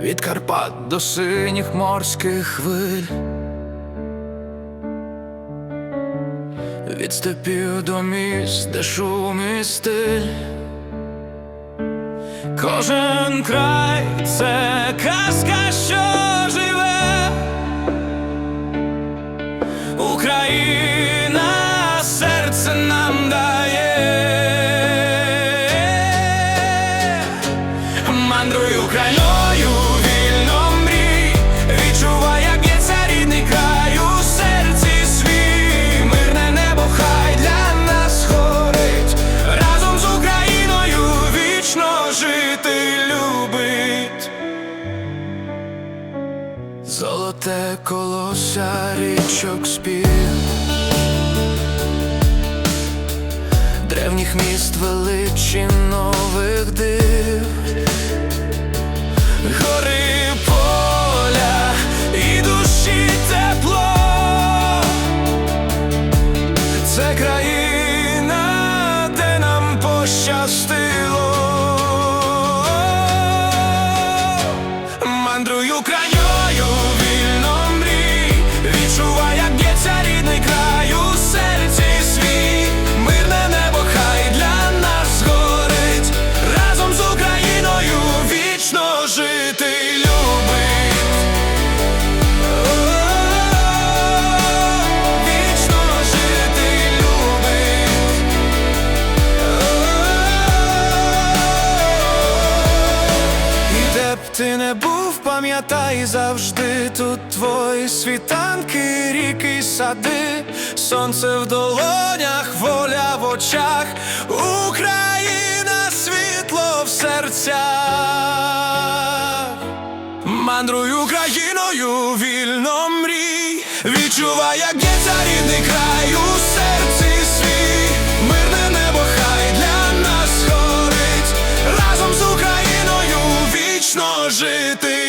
від Карпат до синіх морських хвиль, від степів до міст, де шум. Кожен край це казка, що живе. Україна серце нам дає. Мандруй Україною, Золоте колося річок спів. Древніх міст величі нових див. Гори поля і душі тепло. Це країна, де нам пощастило. Мандруй Україною, ти не був, пам'ятай завжди. Тут твої світанки, ріки, сади, сонце в долонях, воля в очах, Україна, світло в серцях. Мандруй Україною, вільно мрій, відчувай, як б'ється рідний край у серці жити.